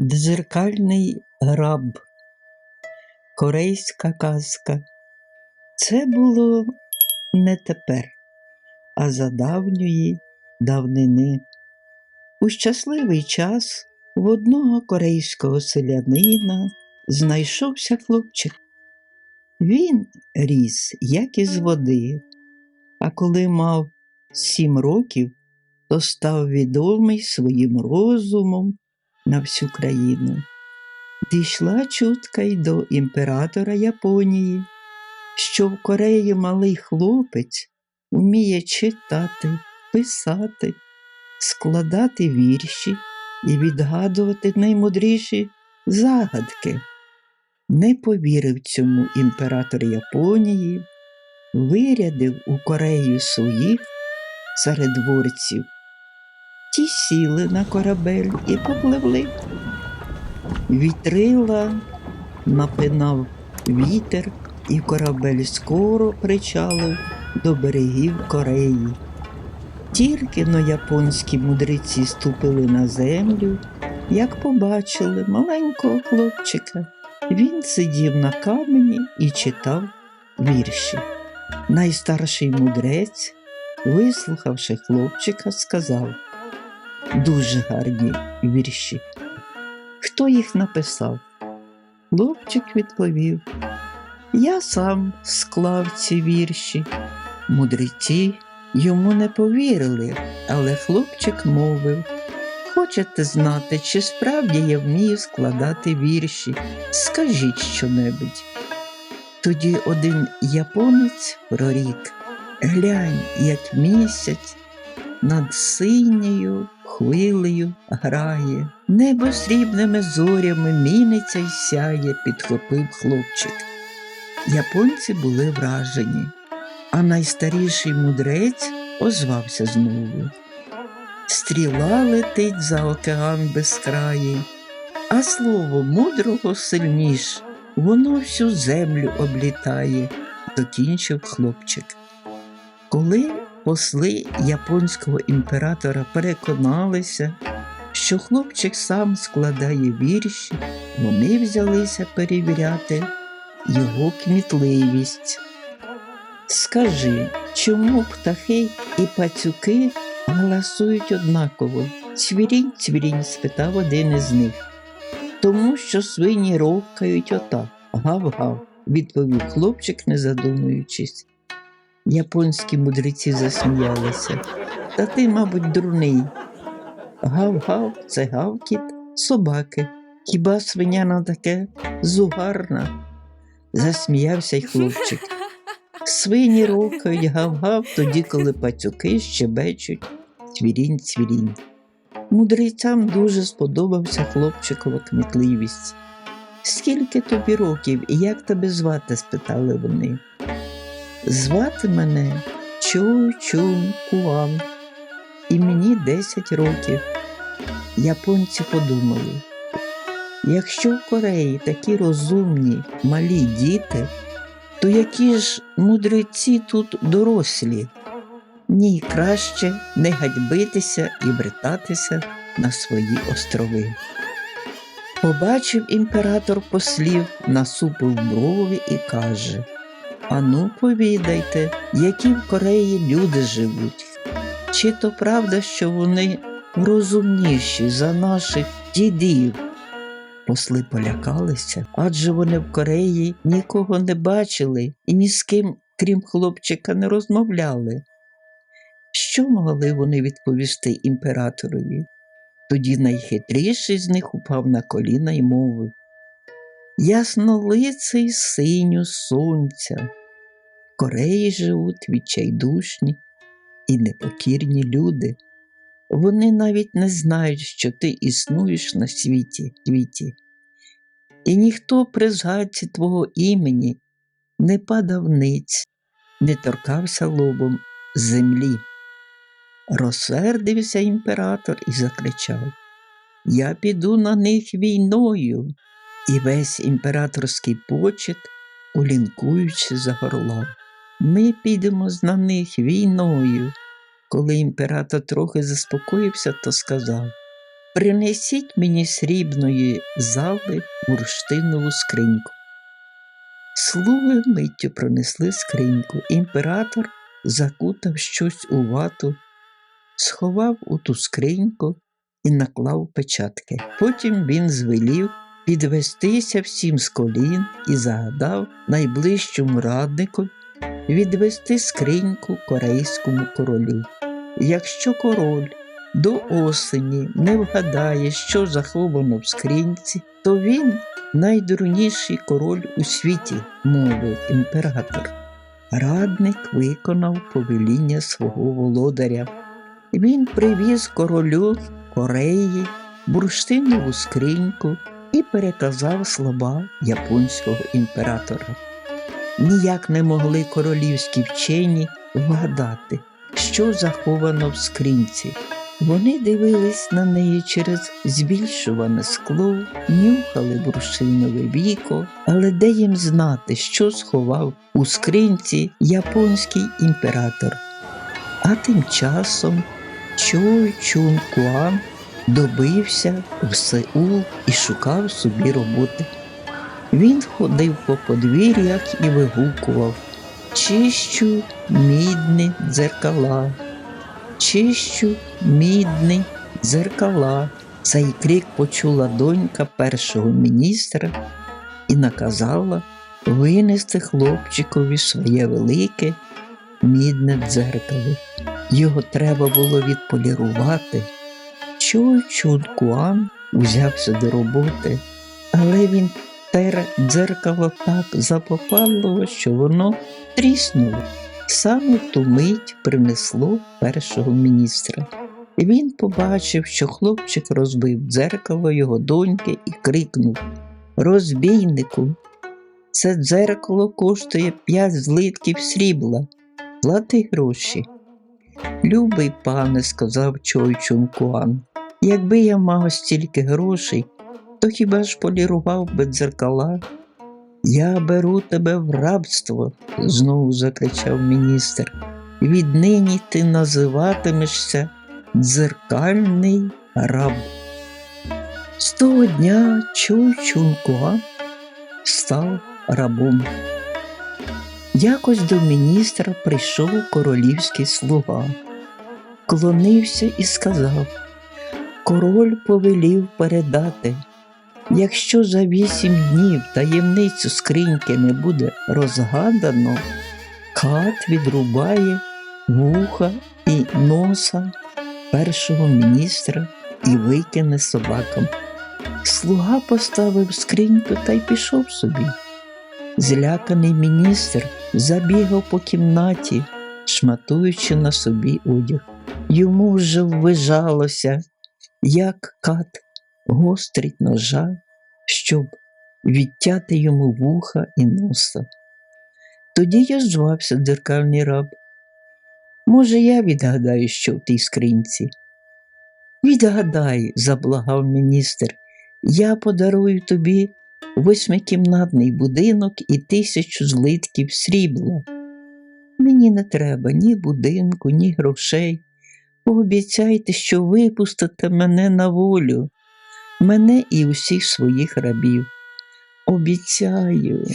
Дзеркальний граб. Корейська казка. Це було не тепер, а за давньої давнини. У щасливий час в одного корейського селянина знайшовся хлопчик. Він ріс, як із води, а коли мав сім років, то став відомий своїм розумом на всю країну. Дійшла чутка й до імператора Японії, що в Кореї малий хлопець вміє читати, писати, складати вірші і відгадувати наймудріші загадки. Не повірив цьому імператор Японії, вирядив у Корею своїх царедворців. Ті сіли на корабель і попливли. Вітрила напинав вітер, і корабель скоро причалив до берегів Кореї. Тільки но японські мудреці ступили на землю, як побачили маленького хлопчика. Він сидів на камені і читав вірші. Найстарший мудрець, вислухавши хлопчика, сказав дуже гарні вірші. Хто їх написав? Хлопчик відповів: Я сам склав ці вірші. Мудреці йому не повірили, але хлопчик мовив: Хочете знати, чи справді я вмію складати вірші? Скажіть щонебудь. Тоді один японець прорік, глянь, як місяць над синьою хвилею грає, небо срібними зорями міниться й сяє, підхопив хлопчик. Японці були вражені, а найстаріший мудрець озвався знову. Стріла летить за океан безкраїй, а слово мудрого сильніш, воно всю землю облітає, докінчив хлопчик. Коли посли японського імператора переконалися, що хлопчик сам складає вірші, вони взялися перевіряти його кмітливість. Скажи, чому птахи і пацюки галасують однаково? Цвірінь, цвірінь, спитав один із них. Тому що свині ровкають отак. Гав-гав, відповів хлопчик, не задумуючись. Японські мудреці засміялися. Та ти, мабуть, дурний. Гав-гав це гавкіт собаки. Хіба свиня на таке зугарна? Засміявся й хлопчик. Свині рокають гав-гав тоді, коли пацюки щебечуть цвірінь цвірінь. Мудрецям дуже сподобався хлопчикова кмітливість. Скільки тобі років і як тебе звати? спитали вони. Звати мене Чу Чун Куан, і мені 10 років. Японці подумали, якщо в Кореї такі розумні малі діти, то які ж мудреці тут дорослі? Ні, краще не гадьбитися і бретатися на свої острови. Побачив імператор послів, насупив брови і каже Ану, повідайте, які в Кореї люди живуть. Чи то правда, що вони розумніші за наших дідів? Посли полякалися, адже вони в Кореї нікого не бачили і ні з ким, крім хлопчика, не розмовляли. Що могли вони відповісти імператорові? Тоді найхитріший з них упав на коліна й мовив Яснолиций синю сонця. Кореї живуть відчайдушні і непокірні люди. Вони навіть не знають, що ти існуєш на світі, світі. І ніхто при згадці твого імені не падав ниць, не торкався лобом землі. Розсердився імператор і закричав Я піду на них війною, і весь імператорський почет, улінкуючи, загорлав. Ми підемо на них війною. Коли імператор трохи заспокоївся, то сказав принесіть мені срібної зали бурштинову скриньку. Слуги миттю принесли скриньку. Імператор закутав щось у вату, сховав у ту скриньку і наклав печатки. Потім він звелів підвестися всім з колін і загадав найближчому раднику відвести скриньку корейському королю. Якщо король до осені не вгадає, що заховано в скриньці, то він найдурніший король у світі, мовив імператор. Радник виконав повеління свого володаря. Він привіз королю Кореї бурштинову скриньку і переказав слова японського імператора. Ніяк не могли королівські вчені вгадати, що заховано в скринці. Вони дивились на неї через збільшуване скло, нюхали бурштинове віко, але де їм знати, що сховав у скринці японський імператор. А тим часом Чой Чун Куан добився в Сеул і шукав собі роботи. Він ходив по подвір'ях і вигукував Чищу мідні дзеркала, чищу мідні дзеркала. Цей крик почула донька першого міністра і наказала винести хлопчикові своє велике мідне дзеркало. Його треба було відполірувати. Чуй Чун Куан узявся до роботи, але він дзеркало так запопалило, що воно тріснуло. Саме ту мить принесло першого міністра. Він побачив, що хлопчик розбив дзеркало його доньки і крикнув Розбійнику, це дзеркало коштує п'ять злитків срібла. Плати гроші. Любий пане, сказав Чой Чун Куан, якби я мав стільки грошей, то хіба ж полірував би дзеркала? Я беру тебе в рабство, знову закричав міністр. Віднині ти називатимешся дзеркальний раб. З того дня Чой Чун став рабом. Якось до міністра прийшов королівський слуга, клонився і сказав: Король повелів передати, якщо за вісім днів таємницю скриньки не буде розгадано, кат відрубає вуха і носа першого міністра і викине собакам. Слуга поставив скриньку та й пішов собі. Зляканий міністр забігав по кімнаті, шматуючи на собі одяг. Йому вже ввижалося, як кат гострить ножа, щоб відтяти йому вуха і носа. Тоді я звався дзеркальний раб. Може, я відгадаю, що в тій скринці. Відгадай, заблагав міністр, я подарую тобі восьмикімнатний будинок і тисячу злитків срібла. Мені не треба ні будинку, ні грошей. Пообіцяйте, що випустите мене на волю, мене і усіх своїх рабів. Обіцяю.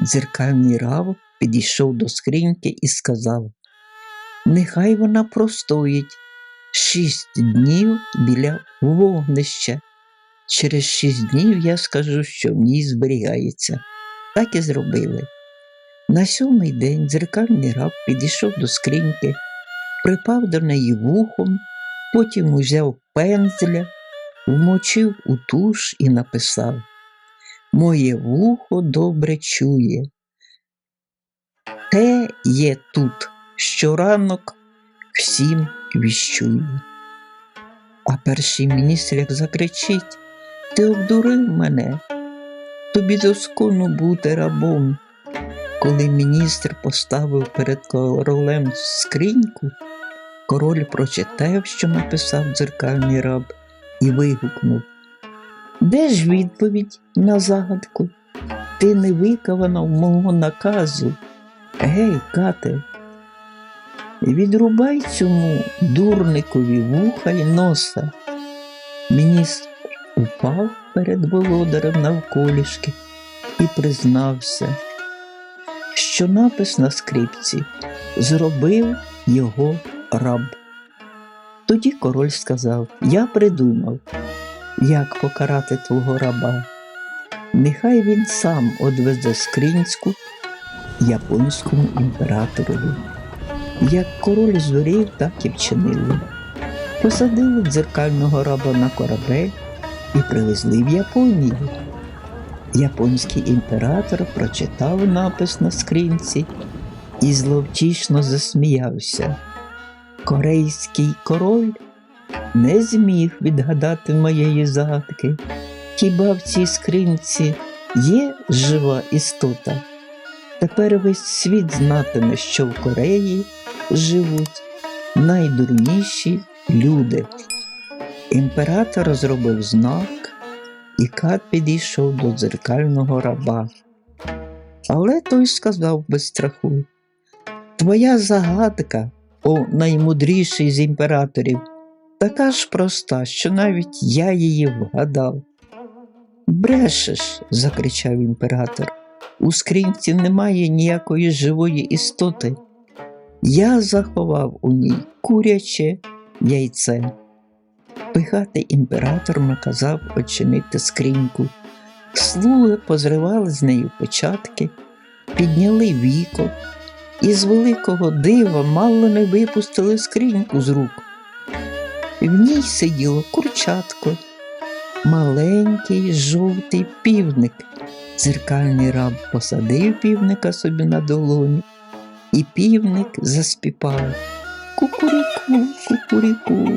Дзеркальний рав підійшов до скриньки і сказав: Нехай вона простоїть шість днів біля вогнища. Через шість днів я скажу, що в ній зберігається. Так і зробили. На сьомий день дзеркальний раб підійшов до скриньки, припав до неї вухом, потім узяв пензля, вмочив у туш і написав Моє вухо добре чує. Те є тут, щоранок всім віщує. А перший міністр як закричить ти обдурив мене, тобі доскону бути рабом. Коли міністр поставив перед королем скриньку, король прочитав, що написав дзеркальний раб, і вигукнув Де ж відповідь на загадку? Ти не викована в мого наказу. Гей, кате, відрубай цьому дурникові вуха й носа Міністр упав перед володарем навколішки і признався, що напис на скрипці зробив його раб. Тоді король сказав: Я придумав, як покарати твого раба. Нехай він сам одвезе скринську японському імператорові. Як король звелів, так і вчинили. Посадили дзеркального раба на корабель і привезли в Японію. Японський імператор прочитав напис на скринці і зловтішно засміявся. Корейський король не зміг відгадати моєї загадки. Хіба в цій скринці є жива істота? Тепер весь світ знатиме, що в Кореї живуть найдурніші люди. Імператор зробив знак, і кат підійшов до дзеркального раба. Але той сказав без страху: Твоя загадка, о наймудріший з імператорів, така ж проста, що навіть я її вгадав. Брешеш, закричав імператор. У скринці немає ніякої живої істоти. Я заховав у ній куряче яйце. Пихатий імператор наказав очинити скриньку. Слуги позривали з нею початки, підняли віко і з великого дива мало не випустили скриньку з рук. В ній сиділо курчатко, маленький жовтий півник. Дзеркальний раб посадив півника собі на долоні, і півник заспівав Кукуріку, кукуріку.